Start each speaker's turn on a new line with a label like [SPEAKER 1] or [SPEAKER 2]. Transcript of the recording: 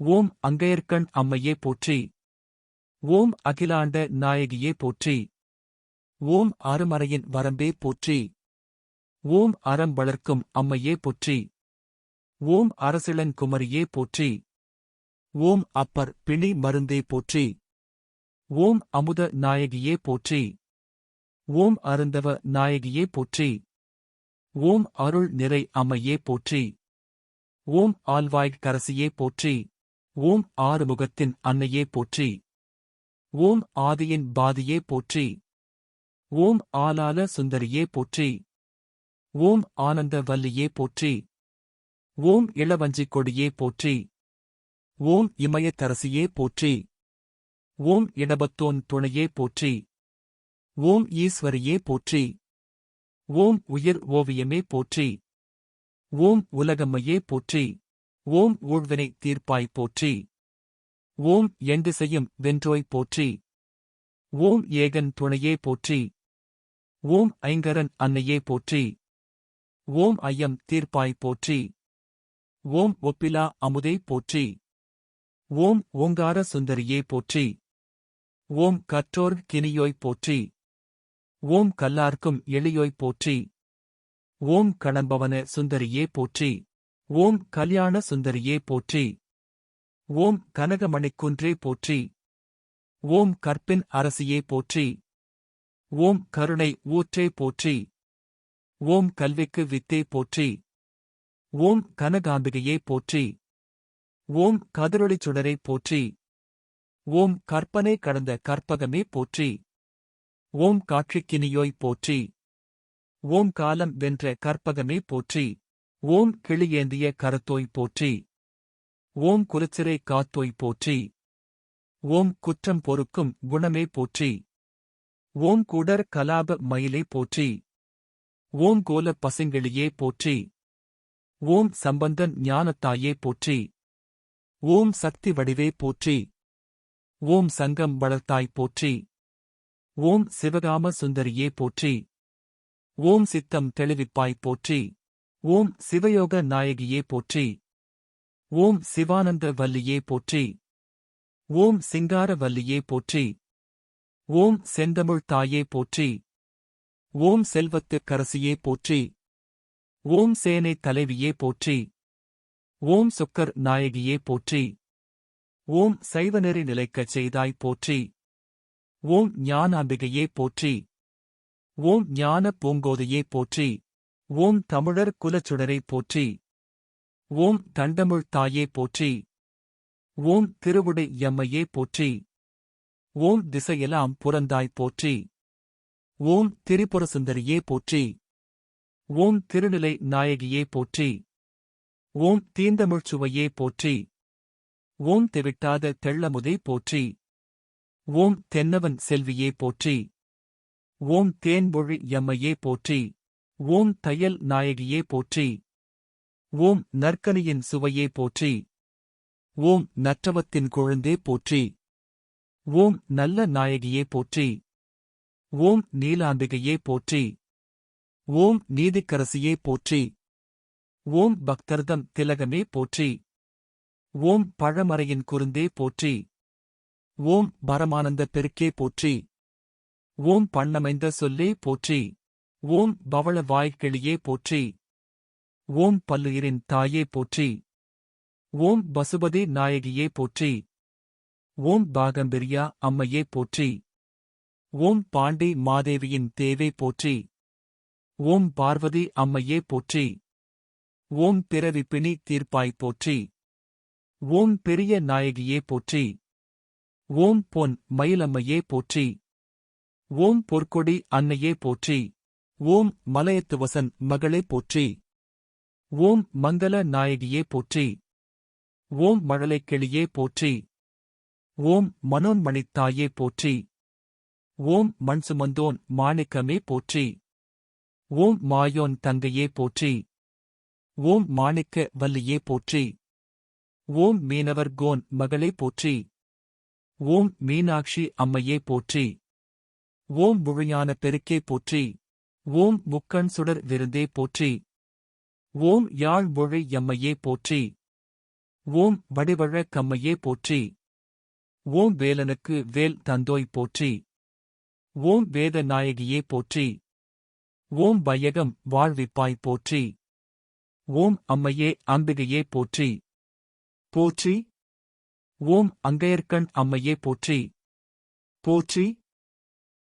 [SPEAKER 1] ஓம் அங்கையர்க்கண் அம்மையே போற்றி. ஓம் அகிலாண்ட நாயகியே போற்றி. ஓம் அருமறையின் வரம்பே போற்றி. ஓம் அறம் வளர்க்கும் அம்மையே போற்றி. ஓம் அரசிளன் குமரியே போற்றி. ஓம் அப்பர் பிணி மருந்தே போற்றி. ஓம் அமுத நாயகியே போற்றி. ஓம் அருந்தவ நாயகியே போற்றி. ஓம் அருள் நிறை அம்மையே போற்றி. ஓம் ஆல்வாய்க் கரசியே போற்றி. ஓம் ஆறுமுகத்தின் அன்னையே போற்றி. ஓம் ஆதியின் பாதியே போற்றி. ஓம் ஆலால சுந்தரியே போற்றி. ஓம் ஆனந்த வல்லியே போற்றி. ஓம் இளவஞ்சிக் கொடியே போற்றி. ஓம் இமயத்தரசியே போற்றி. ஓம் இடபத்தோன் துணையே போற்றி. ஓம் ஈஸ்வரியே போற்றி. ஓம் உயிர் ஓவியமே போற்றி. ஓம் உலகம்மையே போற்றி. ஓம் ஊழ்வினை தீர்ப்பாய் போற்றி. ஓம் எண்டிசையும் வென்றோய் போற்றி. ஓம் ஏகன் துணையே போற்றி. ஓம் ஐங்கரன் அன்னையே போற்றி. ஓம் ஐயம் தீர்ப்பாய் போற்றி. ஓம் ஒப்பிலா அமுதே போற்றி. ஓம் ஓங்கார சுந்தரியே போற்றி. ஓம் கற்றோர் கினியோய் போற்றி. ஓம் கல்லார்க்கும் எளியோய் போற்றி. ஓம் கடம்பவன சுந்தரியே போற்றி. ஓம் கல்யாண சுந்தரியே போற்றி. ஓம் கனகமணிக்குன்றே போற்றி. ஓம் கற்பின் அரசியே போற்றி. ஓம் கருணை ஊற்றே போற்றி. ஓம் கல்விக்கு வித்தே போற்றி. ஓம் கனகாம்பிகையே போற்றி. ஓம் கதிரொளிச் சுடரே போற்றி. ஓம் கற்பனை கடந்த கற்பகமே போற்றி. ஓம் காட்சிக்கினியோய் போற்றி. ஓம் காலம் வென்ற கற்பகமே போற்றி. ஓம் கிளியேந்திய கரத்தோய் போற்றி. ஓம் குலச்சிறை காத்தோய் போற்றி. ஓம் குற்றம் பொறுக்கும் குணமே போற்றி. ஓம் குடர் கலாப மயிலே போற்றி. ஓம் கோல பசுங்கிளியே போற்றி. ஓம் சம்பந்தன் ஞானத்தாயே போற்றி. ஓம் சக்தி வடிவே போற்றி. ஓம் சங்கம் வளர்த்தாய் போற்றி. ஓம் சிவகாம சுந்தரியே போற்றி. ஓம் சித்தம் தெளிவிப்பாய் போற்றி. ஓம் சிவயோக நாயகியே போற்றி. ஓம் சிவானந்த வல்லியே போற்றி. ஓம் சிங்கார வல்லியே போற்றி. ஓம் செந்தமிழ் தாயே போற்றி. ஓம் செல்வத்துக்கரசியே போற்றி. ஓம் சேனை தலைவியே போற்றி. ஓம் சுக்கர் நாயகியே போற்றி. ஓம் சைவநெறி நிலைக்கச் செய்தாய் போற்றி. ஓம் ஞானாம்பிகையே போற்றி. ஓம் ஞான பூங்கோதையே போற்றி. ஓம் தமிழர் குலச்சுடரை போற்றி. ஓம் தண்டமிழ் தாயே போற்றி. ஓம் திருவுடை எம்மையே போற்றி. ஓம் திசையெல்லாம் புறந்தாய் போற்றி. ஓம் திரிபுரசுந்தரியே போற்றி. ஓம் திருநிலை நாயகியே போற்றி. ஓம் தீந்தமிழ்ச்சுவையே போற்றி. ஓம் தெவிட்டாத தெள்ளமுதே போற்றி. ஓம் தென்னவன் செல்வியே போற்றி. ஓம் தேன்மொழி எம்மையே போற்றி. ஓம் தையல் நாயகியே போற்றி. ஓம் நற்கனியின் சுவையே போற்றி. ஓம் நற்றவத்தின் குழந்தே போற்றி. ஓம் நல்ல நாயகியே போற்றி. ஓம் நீலாம்பிகையே போற்றி. ஓம் நீதிக்கரசியே போற்றி. ஓம் பக்தர்தம் திலகமே போற்றி. ஓம் பழமறையின் குருந்தே போற்றி. ஓம் பரமானந்த பெருக்கே போற்றி. ஓம் பண்ணமைந்த சொல்லே போற்றி. ஓம் பவள வாய்க்கிளியே போற்றி. ஓம் பல்லுயிரின் தாயே போற்றி. ஓம் பசுபதி நாயகியே போற்றி. ஓம் பாகம்பிரியா அம்மையே போற்றி. ஓம் பாண்டி மாதேவியின் தேவே போற்றி. ஓம் பார்வதி அம்மையே போற்றி. ஓம் பிறவிப்பினி தீர்ப்பாய் போற்றி. ஓம் பெரிய நாயகியே போற்றி. ஓம் பொன் மயிலம்மையே போற்றி. ஓம் பொற்கொடி அன்னையே போற்றி. ஓம் மலையத்துவசன் மகளே போற்றி. ஓம் மங்கள நாயகியே போற்றி. ஓம் மழலைக்கிளியே போற்றி. ஓம் மனோன்மணித்தாயே போற்றி. ஓம் மண் சுமந்தோன் மாணிக்கமே போற்றி. ஓம் மாயோன் தங்கையே போற்றி. ஓம் மாணிக்க வல்லியே போற்றி. ஓம் மீனவர் கோன் மகளே போற்றி. ஓம் மீனாட்சி அம்மையே போற்றி. ஓம் முழுஞான பெருக்கே போற்றி. ஓம் முக்கண் சுடர் விருந்தே போற்றி. ஓம் யாழ் மொழி எம்மையே போற்றி. ஓம் வடிவழ கம்மையே போற்றி. ஓம் வேலனுக்கு வேல் தந்தோய் போற்றி. ஓம் வேத நாயகியே போற்றி. ஓம் வையகம் வாழ்விப்பாய் போற்றி. ஓம் அம்மையே அம்பிகையே போற்றி. போற்றி. ஓம் அங்கையர்க்கண் அம்மையே போற்றி. போற்றி.